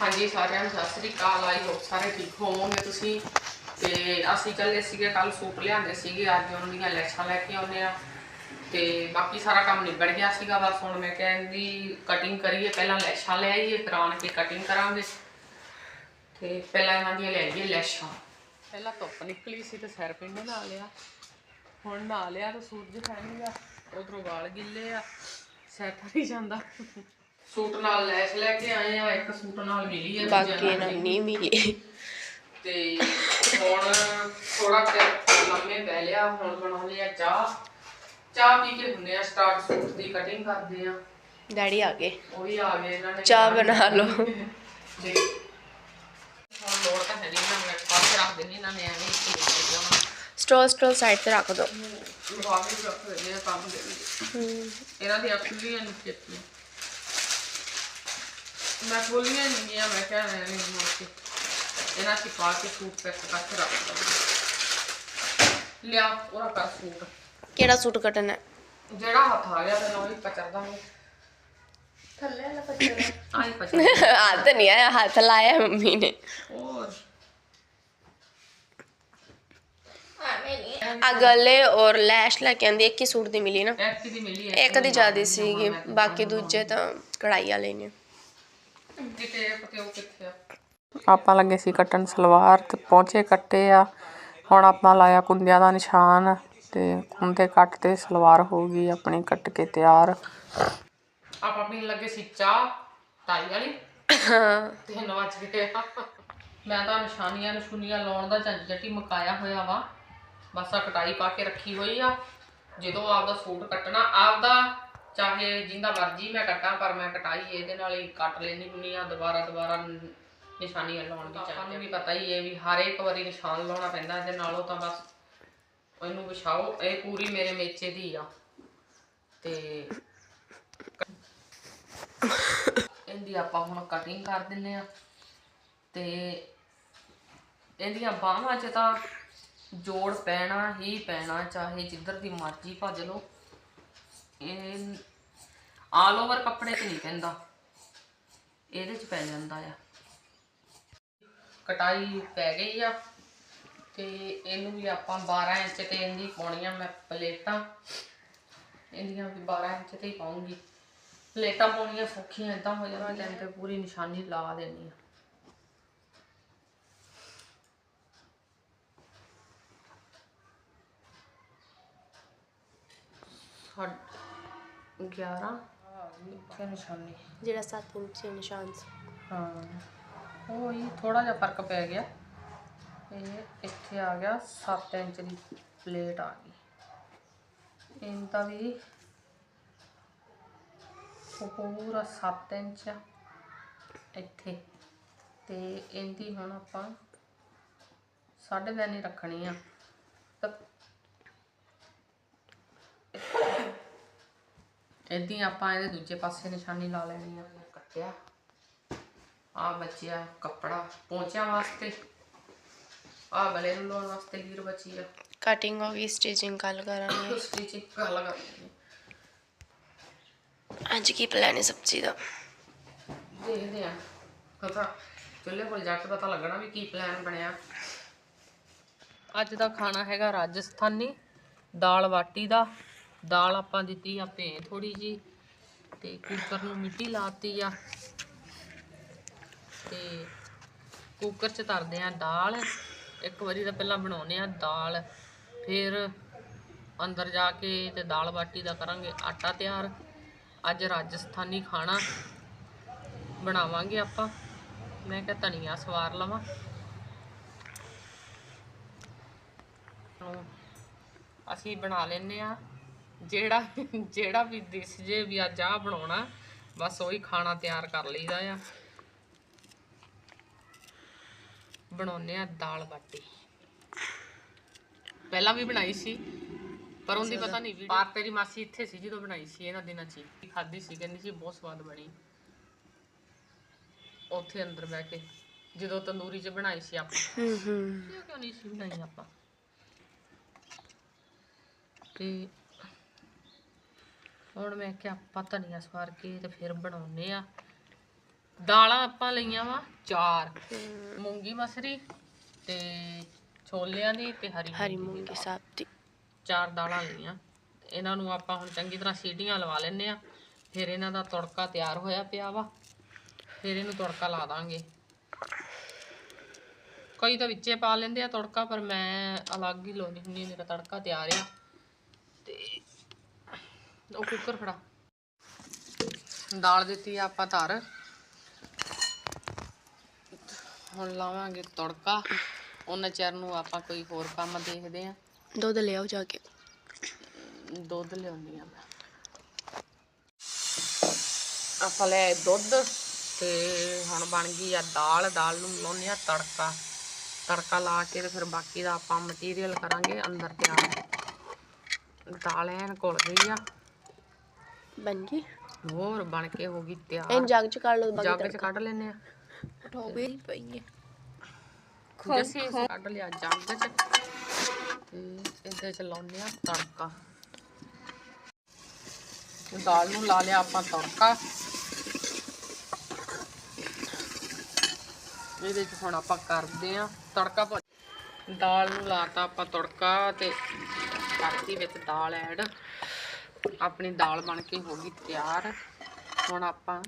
ਹਾਂਜੀ, ਸਾਰਿਆਂ ਨੂੰ ਸਤਿ ਸ੍ਰੀ ਅਕਾਲ। ਆਈ ਹੋਪ ਸਾਰੇ ਠੀਕ ਹੋਵੋਗੇ ਤੁਸੀਂ। ਤੇ ਅਸੀਂ ਚੱਲੇ ਸੀਗੇ ਕੱਲ ਸੂਟ ਲਿਆਂਦੇ ਸੀਗੇ। ਅੱਜ ਉਹਨਾਂ ਦੀਆਂ ਲੈਸਾਂ ਲੈ ਕੇ ਆਉਨੇ ਆ ਤੇ ਬਾਕੀ ਸਾਰਾ ਕੰਮ ਨਿਬੜ ਗਿਆ ਸੀਗਾ। ਬਸ ਹੁਣ ਮੈਂ ਕਹਿੰਦੀ ਕਟਿੰਗ ਕਰੀਏ। ਪਹਿਲਾਂ ਲੈਸਾਂ ਲੈ ਆਈਏ, ਫਿਰ ਆਣ ਕੇ ਕਟਿੰਗ ਕਰਾਂਗੇ। ਤੇ ਪਹਿਲਾਂ ਇਹਨਾਂ ਦੀਆਂ ਲੈ ਆਈਏ ਲੈਸਾਂ। ਪਹਿਲਾਂ ਧੁੱਪ ਨਿਕਲੀ ਸੀ ਤੇ ਸਿਰ ਪਿੰਡ ਨਾ ਲਿਆ। ਹੁਣ ਨਾ ਲਿਆ ਤਾਂ ਸੂਰਜ ਫੈਲ ਗਿਆ। ਉਧਰੋਂ ਵਾਲ ਗਿੱਲੇ ਆ। ਸਿਰ ਥਰੀ ਜਾਂਦਾ। ਸੂਟ ਨਾਲ ਲੈਸ ਲੈ ਕੇ ਆਏ ਆ ਇੱਕ ਸੂਟ ਨਾਲ ਮਿਲੀ ਹੈ ਬਾਕੀ ਨਾਲ ਨਹੀਂ ਮਿਲੀ ਤੇ ਹੁਣ ਥੋੜਾ ਲੰਮੇ ਪੈ ਲਿਆ ਹੁਣ ਬਣਾਉਂਦੇ ਆ ਚਾਹ। ਚਾਹ ਪੀ ਕੇ ਹੁੰਨੇ ਆ ਸਟਾਰਟ ਸੂਟ ਦੀ ਕਟਿੰਗ ਕਰਦੇ ਆ। ਡੈਡੀ ਆ ਗਏ। ਉਹ ਵੀ ਆ ਗਏ ਇਹਨਾਂ ਨੇ ਚਾਹ ਬਣਾ ਲਓ। ਜੀ ਹੁਣ ਲੋੜ ਤਾਂ ਹੈ ਨਹੀਂ ਨਾ ਮੈਂ ਪਾਸੇ ਰੱਖ ਦੇਣੀ ਇਹਨਾਂ ਨੇ ਐਵੇਂ ਹੀ ਭੁੱਲ ਜਾਣਾ ਸਟੋਲ ਸਟੋਲ ਸਾਈਡ ਤੇ ਰੱਖ ਦੋ। ਲਫਾਫੇ ਚ ਰੱਖ ਦੇਣੇ ਆ ਕੰਮ ਦੇ ਇਹਨਾਂ ਚੇਤੀ ਮੈਂ ਖੋਲੀਆਂ ਨਹੀਂ ਗਿਆ ਮੈਂ ਕਿਹਾ ਐਵੇਂ ਨਹੀਂ ਮੋੜ ਕੇ। ਇਹਨਾਂ ਚ ਪਾ ਕੇ ਸੂਟ ਪੈਕ ਕਰਕੇ ਰੱਖ ਦਵਾਂ ਲਿਆ ਉਹਦਾ ਕਰ ਸੂਟ। ਕਿਹੜਾ ਸੂਟ ਕੱਟਣਾ? ਹੈ ਜਿਹੜਾ ਹੱਥ ਆ ਗਿਆ ਤੈਨੂੰ ਉਹੀ ਪਚਰ ਦਾਂਗੇ ਥੱਲੇ ਵਾਲਾ ਪਚਰ ਆਈ ਪਚਰ ਹੱਥ ਨਹੀਂ ਆਇਆ ਹੱਥ ਲਾਇਆ ਮੰਮੀ ਨੇ। ਹੋਰ? ਆ ਗਲੇ ਔਰ ਲੈਸ਼ ਲੈ ਕੇ ਆਂਦੀ ਇੱਕ ਹੀ ਸੂਟ ਦੀ ਮਿਲੀ ਨਾ। ਇੱਕ ਦੀ ਮਿਲੀ ਹੈ। ਇੱਕ ਦੀ ਜ਼ਿਆਦਾ ਸੀਗੀ ਬਾਕੀ ਦੂਜੇ ਤਾਂ ਕਢਾਈ ਵਾਲੇ ਨੇ। ਉਹ ਕਿੱਥੇ ਆ। ਆਪਾਂ ਲੱਗੇ ਸੀ ਕੱਟਣ ਸਲਵਾਰ ਤੇ ਪਹੁੰਚੇ ਕੱਟੇ ਆ। ਹੁਣ ਆਪਾਂ ਲਾਇਆ ਕੁੰਦਿਆਂ ਦਾ ਨਿਸ਼ਾਨ ਤੇ ਕੁੰਦੇ ਕੱਟ ਤੇ ਸਲਵਾਰ ਹੋ ਗਈ ਆਪਣੀ ਕੱਟ ਕੇ ਤਿਆਰ। ਆਪਾਂ ਪੀਣ ਲੱਗੇ ਸੀ ਚਾਹ ਤਾਈ ਵਾਲੀ। ਤੇ ਨਵਾਜ ਗਏ। ਮੈਂ ਤਾਂ ਨਿਸ਼ਾਨੀਆਂ ਨਿਸ਼ੂਨੀਆਂ ਲਾਉਣ ਦਾ ਝੰਜਟ ਮੁਕਾਇਆ ਹੋਇਆ ਵਾ। ਬਸ ਆ ਕਟਾਈ ਪਾ ਕੇ ਰੱਖੀ ਹੋਈ ਆ। ਜਦੋਂ ਆਪਦਾ ਸੂਟ ਕੱਟਣਾ ਆਪਦਾ ਚਾਹੇ ਜਿੰਦਾ ਮਰਜ਼ੀ ਮੈਂ ਕੱਟਾਂ ਪਰ ਮੈਂ ਕਟਾਈ ਇਹਦੇ ਨਾਲ ਹੀ ਕੱਟ ਲੈਣੀ ਹੁੰਦੀ ਆ ਦੁਬਾਰਾ ਦੁਬਾਰਾ ਨ- ਨਿਸ਼ਾਨੀਆਂ ਲਾਉਣ ਦੀ ਚਾਹੀਦੀ ਵੀ ਪਤਾ ਹੀ ਹੈ ਵੀ ਹਰ ਇੱਕ ਵਾਰੀ ਨਿਸ਼ਾਨ ਲਾਉਣਾ ਪੈਂਦਾ ਇਹਦੇ ਨਾਲੋਂ ਤਾਂ ਬਸ ਇਹਨੂੰ ਵਿਛਾਓ ਇਹ ਪੂਰੀ ਮੇਰੇ ਮੇਚੇ ਦੀ ਆ। ਤੇ ਇਹਦੀ ਆਪਾਂ ਹੁਣ ਕਟਿੰਗ ਕਰ ਦਿੰਨੇ ਆ ਤੇ ਇਹਦੀਆਂ ਬਾਹਾਂ 'ਚ ਤਾਂ ਜੋੜ ਪੈਣਾ ਹੀ ਪੈਣਾ ਚਾਹੇ ਜਿੱਧਰ ਦੀ ਮਰਜ਼ੀ ਭੱਜ ਲਓ। ਇਹ ਆਲ ਓਵਰ ਕੱਪੜੇ ਤੇ ਨਹੀਂ ਪੈਂਦਾ। ਇਹਦੇ 'ਚ ਪੈ ਜਾਂਦਾ ਆ। ਕਟਾਈ ਪੈ ਗਈ ਆ ਤੇ ਇਹਨੂੰ ਵੀ ਆਪਾਂ 12 ਇੰਚ ਤੇ ਇਹਦੀ ਪਾਉਣੀਆਂ ਮੈਂ ਪਲੇਟਾਂ। ਇਹਦੀਆਂ ਵੀ 12 ਇੰਚ ਤੇ ਹੀ ਪਾਉਂਗੀ। ਪਲੇਟਾਂ ਪਾਉਣੀਆਂ ਸੌਖੀਆਂ ਇਦਾਂ ਹੋ ਜਾਂਦੀਆਂ ਤੇ ਪੂਰੀ ਨਿਸ਼ਾਨੀ ਲਾ ਦੇਣੀ ਆ। ਸਾਢੇ 11 ਇੱਥੇ ਨਿਸ਼ਾਨੀ। ਜਿਹੜਾ 7 ਇੰਚ ਨਿਸ਼ਾਨ ਸੀ। ਹਾਂ ਉਹ ਹੀ ਥੋੜਾ ਜਿਹਾ ਫ਼ਰਕ ਪੈ ਗਿਆ। ਇਹ ਇੱਥੇ ਆ ਗਿਆ 7 ਇੰਚ ਦੀ ਪਲੇਟ ਆ ਗਈ। ਇਹਦਾ ਵੀ ਉਹ ਪੂਰਾ 7 ਇੰਚ ਆ ਇੱਥੇ। ਤੇ ਇਹਦੀ ਹੁਣ ਆਪਾਂ ਸਾਢੇ ਤਿੰਨ ਹੀ ਰੱਖਣੀ ਆ। ਤਾਂ ਇਦਾਂ ਆਪਾਂ ਇਹਦੇ ਦੂਜੇ ਪਾਸੇ ਨਿਸ਼ਾਨੀ ਲਾ ਲੈਣੀ ਆ ਕੱਟਿਆ। ਆ ਬਚਿਆ ਕੱਪੜਾ ਪਹੁੰਚਿਆ ਵਾਸਤੇ। ਆ ਗਲੇ ਨੂੰ ਲਾਉਣ ਵਾਸਤੇ ਲੀਰ ਬਚੀ ਆ। ਕਟਿੰਗ ਹੋ ਗਈ ਸਟਿਚਿੰਗ ਕੱਲ ਕਰਾਂਗੇ ਸਟਿਚਿੰਗ ਕਰ ਲਗਾ ਦਿੰਦੇ ਅੱਜ ਕੀ ਪਲਾਨ ਹੈ ਸਬਜ਼ੀ ਦਾ? ਦੇਖਦੇ ਆ। ਪਤਾ ਚੁੱਲ੍ਹੇ ਕੋਲ ਜਾ ਕੇ ਪਤਾ ਲੱਗਣਾ ਵੀ ਕੀ ਪਲਾਨ ਬਣਿਆ। ਅੱਜ ਦਾ ਖਾਣਾ ਹੈਗਾ ਰਾਜਸਥਾਨੀ ਦਾਲ ਬਾਟੀ ਦਾ। ਦਾਲ ਆਪਾਂ ਦਿੱਤੀ ਆ ਭੇ ਥੋੜੀ ਜੀ ਤੇ ਕੁੱਕਰ ਨੂੰ ਮਿੱਟੀ ਲਾਤੀ ਆ। ਤੇ ਕੁੱਕਰ 'ਚ ਤਰਦੇ ਆ ਦਾਲ। ਇੱਕ ਵਾਰੀ ਤਾਂ ਪਹਿਲਾਂ ਬਣਾਉਨੇ ਆ ਦਾਲ। ਫਿਰ ਅੰਦਰ ਜਾ ਕੇ ਤੇ ਦਾਲ ਬਾਟੀ ਦਾ ਕਰਾਂਗੇ ਆਟਾ ਤਿਆਰ। ਅੱਜ ਰਾਜਸਥਾਨੀ ਖਾਣਾ ਬਣਾਵਾਂਗੇ ਆਪਾਂ। ਮੈਂ ਕਿਹਾ ਧਨੀਆ ਸਵਾਰ ਲਵਾਂ। ਅਸੀਂ ਬਣਾ ਲੈਨੇ ਆ। ਜਿਹੜਾ ਜਿਹੜਾ ਵੀ ਦਿਸ ਜੇ ਵੀ ਅੱਜ ਆਹ ਬਣਾਉਣਾ ਬਸ ਉਹੀ ਖਾਣਾ ਤਿਆਰ ਕਰ ਲਈਦਾ ਆ। ਬਣਾਉਨੇ ਆ ਦਾਲ ਬਾਟੀ। ਪਹਿਲਾਂ ਵੀ ਬਣਾਈ ਸੀ ਪਰ ਉਹਦੀ ਪਤਾ ਨਹੀਂ ਵੀਡੀਓ ਪਾਰ ਤੇਰੀ ਮਾਸੀ ਇੱਥੇ ਸੀ ਜਦੋਂ ਬਣਾਈ ਸੀ ਇਹਨਾਂ ਦਿਨਾਂ 'ਚ ਖਾਧੀ ਸੀ ਕਹਿੰਦੀ ਸੀ ਬਹੁਤ ਸਵਾਦ ਬਣੀ। ਉੱਥੇ ਅੰਦਰ ਬਹਿ ਕੇ ਜਦੋਂ ਤੰਦੂਰੀ 'ਚ ਬਣਾਈ ਸੀ ਆਪਾਂ। ਹੂੰ ਹੂੰ। ਕਿਉਂ ਕਿਉਂ ਨਹੀਂ ਸੀ ਬਣਾਈ ਆਪਾਂ? ਤੇ ਹੁਣ ਮੈਂ ਕਿਹਾ ਆਪਾਂ ਧਨੀਆ ਸਵਾਰ ਕੇ ਤੇ ਫਿਰ ਬਣਾਉਨੇ ਆ। ਦਾਲਾਂ ਆਪਾਂ ਲਈਆਂ ਵਾ ਚਾਰ ਮੂੰਗੀ ਮਸਰੀ ਤੇ ਛੋਲਿਆਂ ਦੀ ਤੇ ਹਰੀ ਹਰੀ ਮੂੰਗੀ ਦੀ ਸਾਬਤੀ ਚਾਰ ਦਾਲਾਂ ਲਈਆਂ। ਇਹਨਾਂ ਨੂੰ ਆਪਾਂ ਹੁਣ ਚੰਗੀ ਤਰ੍ਹਾਂ ਸੀਟੀਆਂ ਲਵਾ ਲੈਂਦੇ ਆ। ਫਿਰ ਇਹਨਾਂ ਦਾ ਤੜਕਾ ਤਿਆਰ ਹੋਇਆ ਪਿਆ ਵਾ। ਫਿਰ ਇਹਨੂੰ ਤੜਕਾ ਲਾ ਦਾਂਗੇ। ਕਈ ਤਾਂ ਵਿੱਚੇ ਪਾ ਲੈਂਦੇ ਆ ਤੜਕਾ ਪਰ ਮੈਂ ਅਲੱਗ ਹੀ ਲਾਉਂਦੀ ਹੁੰਦੀ ਮੇਰਾ ਤੜਕਾ ਤਿਆਰ ਆ। ਤੇ ਉਹ ਕੁੱਕਰ ਫੜਾ। ਦਾਲ ਦਿੱਤੀ ਆ ਆਪਾਂ ਧਰ। ਹੁਣ ਲਾਵਾਂਗੇ ਤੜਕਾ। ਉਹਨਾਂ ਚਿਰ ਨੂੰ ਆਪਾਂ ਕੋਈ ਹੋਰ ਕੰਮ ਦੇਖਦੇ ਆ। ਦੁੱਧ ਲਿਆਓ ਜਾ ਕੇ। ਦੁੱਧ ਲਿਆਉਣੀ ਆ ਮੈਂ। ਆਪਾਂ ਲੈ ਦੁੱਧ ਤੇ ਹੁਣ ਬਣ ਗਈ ਆ ਦਾਲ। ਦਾਲ ਨੂੰ ਲਾਉਣੇ ਆ ਤੜਕਾ। ਤੜਕਾ ਲਾ ਕੇ ਤੇ ਫਿਰ ਬਾਕੀ ਦਾ ਆਪਾਂ ਮਟੀਰੀਅਲ ਕਰਾਂਗੇ ਅੰਦਰ ਤਿਆਰ। ਦਾਲ ਐਨ ਘੁਲ ਗਈ ਆ। ਬਣ ਗਈ। ਹੋਰ ਬਣ ਕੇ ਹੋ ਗਈ ਇਹ ਤਿਆਰ ਜੱਗ ਚ ਕਰ ਲਓ ਜੱਗ ਚ ਕੱਢ ਲੈਨੇ ਆ। ਟੋਬੇ ਪਈ ਹੈ। ਜੱਸੀ ਕੱਢ ਲਿਆ ਜੱਗ ਚ। ਤੇ ਇਹਦੇ ਚ ਲਾਉਨੇ ਆ ਤੜਕਾ। ਦਾਲ ਨੂੰ ਲਾ ਲਿਆ ਆਪਾਂ ਤੜਕਾ। ਇਹਦੇ ਚ ਹੁਣ ਆਪਾਂ ਕਰਦੇ ਆ ਤੜਕਾ ਦਾਲ ਨੂੰ ਲਾਤਾ ਆਪਾਂ ਤੜਕਾ ਤੇ ਕਰਤੀ ਵਿੱਚ ਦਾਲ ਐਡ। ਆਪਣੀ ਦਾਲ ਬਣ ਕੇ ਹੋ ਗਈ ਤਿਆਰ। ਹੁਣ ਆਪਾਂ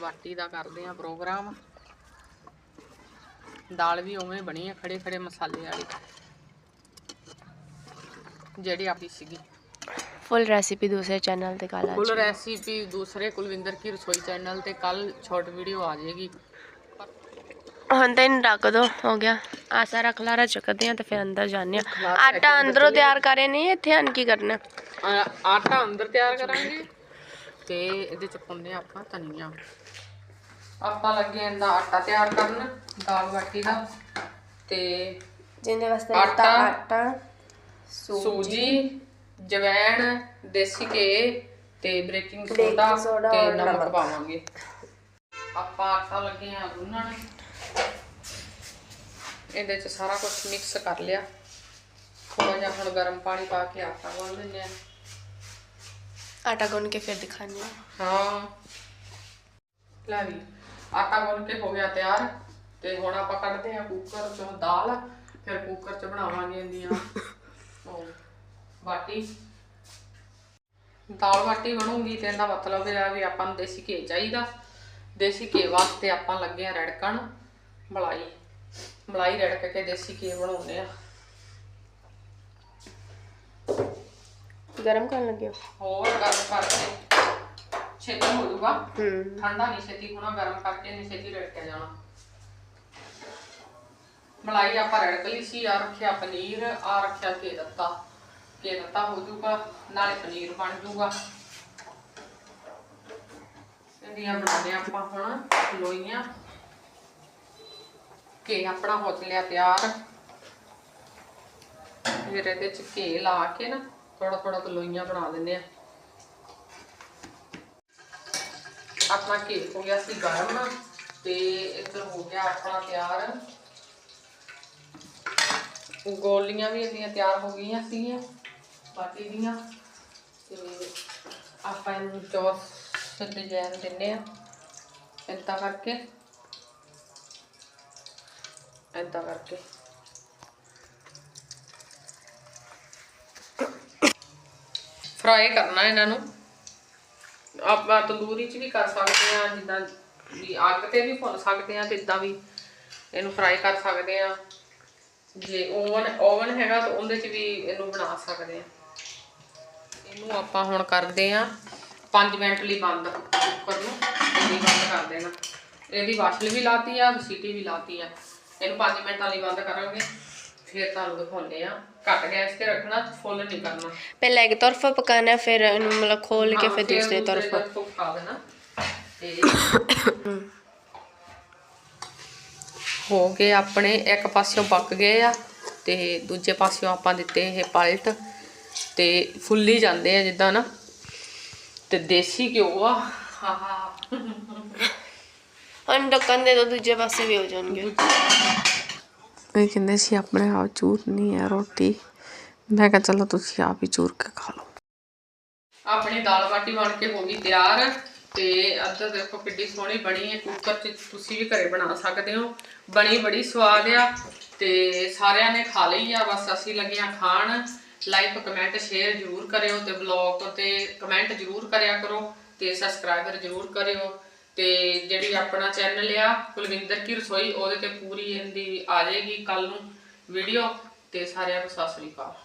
ਵਾਟੀ ਦਾ ਕਰਦੇ ਆ ਪ੍ਰੋਗਰਾਮ। ਦਾਲ ਵੀ ਉਵੇਂ ਬਣੀ ਆ ਖੜੇ ਖੜੇ ਮਸਾਲੇ ਵਾਲੀ। ਜਿਹੜੀ ਆਪੀ ਸੀਗੀ। ਫੁੱਲ ਰੈਸਿਪੀ ਦੂਸਰੇ ਚੈਨਲ ਤੇ ਕੱਲ ਫੁੱਲ ਰੈਸੀਪੀ ਦੂਸਰੇ ਕੁਲਵਿੰਦਰ ਕੀ ਰਸੋਈ ਚੈਨਲ ਤੇ ਕੱਲ ਸ਼ਾਰਟ ਵੀਡੀਓ ਆ ਜਾਏਗੀ। ਹੁਣ ਤਾਂ ਇਹਨੂੰ ਰੱਖ ਦੋ ਹੋ ਗਿਆ। ਆ ਸਾਰਾ ਖਲਾਰਾ ਚੱਕਦੇ ਆ ਤੇ ਫਿਰ ਅੰਦਰ ਜਾਂਦੇ ਆ ਆਟਾ ਅੰਦਰੋਂ ਤਿਆਰ ਕਰੇ ਨਹੀਂ ਇੱਥੇ ਆਣ ਕੀ ਕਰਨਾ? ਆਟਾ ਅੰਦਰ ਤਿਆਰ ਕਰਾਂਗੇ ਤੇ ਇਹਦੇ ਚ ਪਾਉਂਦੇ ਆਪਾਂ ਧਨੀਆ। ਆਪਾਂ ਲੱਗੇ ਇਹਦਾ ਆਟਾ ਤਿਆਰ ਕਰਨ ਦਾਲ ਬਾਟੀ ਦਾ ਤੇ ਜਿੰਦੇ ਵਾਸਤੇ ਆਟਾ, ਆਟਾ ਸੂਜੀ ਜਵੈਣ ਦੇਸੀ ਘੇ ਤੇ Baking ਸੋਡਾ ਤੇ ਨਮਕ ਨਮਕ। ਪਾਵਾਂਗੇ। ਆਪਾਂ ਆਟਾ ਲੱਗੇ ਆ ਗੁੰਨਣ। ਇਹਦੇ ਚ ਸਾਰਾ ਕੁਝ ਮਿਕਸ ਕਰ ਲਿਆ। ਥੋੜਾ ਜਿਹਾ ਹੁਣ ਗਰਮ ਪਾਣੀ ਪਾ ਕੇ ਆਟਾ ਗੁੰਨ ਲੈਂਦੇ ਆ ਆਟਾ ਗੁੰਨ ਕੇ ਫਿਰ ਦਿਖਾਣੀ ਆ ਹਾਂ। ਲੈ ਵੀ, ਆਟਾ ਗੁੰਨ ਕੇ ਹੋ ਗਿਆ ਤਿਆਰ ਤੇ ਹੁਣ ਆਪਾਂ ਕੱਢਦੇ ਆ ਕੁੱਕਰ ਚੋਂ ਦਾਲ, ਫਿਰ ਕੁੱਕਰ ਚ ਬਣਾਵਾਂਗੇ ਇਹਦੀਆਂ ਉਹ ਬਾਟੀ। ਦਾਲ ਬਾਟੀ ਬਣੂਗੀ ਤੇ ਇਹਦਾ ਮਤਲਬ ਇਹ ਆ ਵੀ ਆਪਾਂ ਨੂੰ ਦੇਸੀ ਘੇ ਚਾਹੀਦਾ। ਦੇਸੀ ਘੀ ਵਾਸਤੇ ਆਪਾਂ ਲੱਗੇ ਆ ਰੜਕਣ, ਮਲਾਈ। ਮਲਾਈ ਰੜਕ ਕੇ ਦੇਸੀ ਘੀ ਬਣਾਉਂਦੇ ਆ ਗਰਮ ਕਰਨ ਲੱਗੇ ਹੋਰ ਗਰਮ ਕਰਕੇ ਛੇਤੀ ਹੋ ਜਾਊਗਾ। ਹੂੰ। ਠੰਡਾ ਨਹੀਂ ਛੇਤੀ ਹੋਣਾ ਗਰਮ ਕਰਕੇ ਨਹੀਂ ਛੇਤੀ ਰੜਕਿਆ ਜਾਣਾ। ਮਲਾਈ ਆਪਾਂ ਰੜਕ ਲਈ ਸੀ ਆ ਰੱਖਿਆ ਪਨੀਰ ਆ ਰੱਖਿਆ ਕੇ ਦਿੱਤਾ। ਕੇ ਦਿੱਤਾ ਹੋ ਜਾਊਗਾ ਨਾਲੇ ਪਨੀਰ ਬਣ ਜਾਊਗਾ। ਇਹਦੀਆਂ ਬਣਾਉਂਦੇ ਆਪਾਂ ਹੁਣ ਲੋਈਆਂ। ਕੇ ਆਪਣਾ ਹੋ ਲਿਆ ਤਿਆਰ। ਫਿਰ ਇਹਦੇ ਚ ਘੇ ਲਾ ਕੇ ਨਾ ਥੋੜਾ ਥੋੜਾ ਲੋਈਆਂ ਬਣਾ ਦਿੰਦੇ ਆ। ਆਪਣਾ ਘੀ ਹੋ ਗਿਆ ਸੀ ਗਰਮ ਤੇ ਇੱਧਰ ਹੋ ਗਿਆ ਆਪਣਾ ਤਿਆਰ। ਗੋਲੀਆਂ ਵੀ ਇਹਦੀਆਂ ਤਿਆਰ ਹੋ ਗਈਆਂ ਸੀਗੀਆਂ, ਬਾਕੀ ਦੀਆਂ। ਤੇ ਆਪਾਂ ਇਹਨੂੰ ਚੌਸ ਤੇ ਡਿਜ਼ਾਈਨ ਦਿੰਨੇ ਆ, ਏਦਾਂ ਕਰਕੇ। ਏਦਾਂ ਕਰਕੇ। ਫਰਾਈ ਕਰਨਾ ਇਹਨਾਂ ਨੂੰ। ਆਪਾਂ ਤੰਦੂਰੀ 'ਚ ਵੀ ਕਰ ਸਕਦੇ ਆ ਜਿੱਦਾਂ ਵੀ ਅੱਗ ਤੇ ਵੀ ਭੁੰਨ ਸਕਦੇ ਆ ਤੇ ਇਦਾਂ ਵੀ ਇਹਨੂੰ ਫਰਾਈ ਕਰ ਸਕਦੇ ਆ ਜੇ ਓਵਨ ਓਵਨ ਹੈਗਾ ਤਾਂ ਉਹਦੇ 'ਚ ਵੀ ਇਹਨੂੰ ਬਣਾ ਸਕਦੇ ਆ ਇਹਨੂੰ ਆਪਾਂ ਹੁਣ ਕਰਦੇ ਆ 5 ਮਿੰਟ ਲਈ ਬੰਦ, ਕੁੱਕਰ ਨੂੰ ਇਹਦੀ ਬੰਦ ਕਰ ਦੇਣਾ। ਇਹਦੀ ਵਾਸ਼ਲ ਵੀ ਲਾਤੀ ਆ, ਸੀਟੀ ਵੀ ਲਾਤੀ ਆ। ਇਹਨੂੰ 5 ਮਿੰਟਾਂ ਲਈ ਬੰਦ ਕਰਾਂਗੇ। ਫਿਰ ਤੁਹਾਨੂੰ ਦਿਖਾਉਂਦੇ ਆ ਘੱਟ ਗੈਸ ਤੇ ਰੱਖਣਾ ਫੁੱਲ ਨਹੀਂ ਕਰਨਾ। ਪਹਿਲਾਂ ਇੱਕ ਤਰਫਾ ਪਕਾਣਾ ਫਿਰ ਇਹਨੂੰ ਮਤਲਬ ਖੋਲ ਕੇ ਫਿਰ ਦੂਸਰੇ ਤਰਫਾ ਤਰਫੋਂ ਪਾ ਦੇਣਾ। ਤੇ ਹੋ ਗਏ ਆਪਣੇ ਇੱਕ ਪਾਸਿਓਂ ਪੱਕ ਗਏ ਆ ਤੇ ਦੂਜੇ ਪਾਸਿਓਂ ਆਪਾਂ ਦਿੱਤੇ ਇਹ ਪਲਟ। ਤੇ ਫੁੱਲੀ ਜਾਂਦੇ ਆ ਜਿੱਦਾਂ ਨਾ। ਤੇ ਦੇਸੀ ਘਿਓ ਆ। ਹਾ ਹਾ ਹੁਣ ਢੱਕਣ ਦੇ ਦੋ ਦੂਜੇ ਪਾਸੇ ਵੀ ਹੋ ਜਾਣਗੇ। ਇਹ ਕਹਿੰਦੇ ਸੀ ਆਪਣੇ ਆਪ ਚੂਰਨੀ ਹੈ, ਰੋਟੀ। ਮੈਂ ਕਿਹਾ ਚਲੋ ਤੁਸੀਂ ਆਪ ਹੀ ਚੂਰ ਕੇ ਖਾ ਲਓ। ਆਪਣੀ ਦਾਲ ਬਾਟੀ ਬਣ ਕੇ ਹੋ ਗਈ ਤਿਆਰ ਤੇ ਅੱਧਾ ਦੇਖੋ ਕਿੱਡੀ ਸੋਹਣੀ ਬਣੀ ਹੈ। ਕੁੱਕਰ 'ਚ ਤੁਸੀਂ ਵੀ ਘਰੇ ਬਣਾ ਸਕਦੇ ਹੋ। ਬਣੀ ਬੜੀ ਸਵਾਦ ਆ ਤੇ ਸਾਰਿਆਂ ਨੇ ਖਾ ਲਈ ਆ। ਬਸ ਅਸੀਂ ਲੱਗੇ ਆ ਖਾਣ। ਲਾਈਕ, ਕਮੈਂਟ, ਸ਼ੇਅਰ ਜ਼ਰੂਰ ਕਰਿਓ ਤੇ ਬਲੌਗ ਤੇ ਕਮੈਂਟ ਜ਼ਰੂਰ ਕਰਿਆ ਕਰੋ ਤੇ ਸਬਸਕ੍ਰਾਈਬਰ ਜ਼ਰੂਰ ਕਰਿਓ। ਤੇ ਜਿਹੜੀ ਆਪਣਾ ਚੈਨਲ ਆ, ਕੁਲਵਿੰਦਰ ਕੀ ਰਸੋਈ, ਉਹਦੇ ਤੇ ਪੂਰੀ ਇਹਦੀ ਆ ਜਾਏਗੀ ਕੱਲ ਨੂੰ ਵੀਡੀਓ ਤੇ ਸਾਰਿਆਂ ਨੂੰ ਸਤਿ ਸ੍ਰੀ ਅਕਾਲ।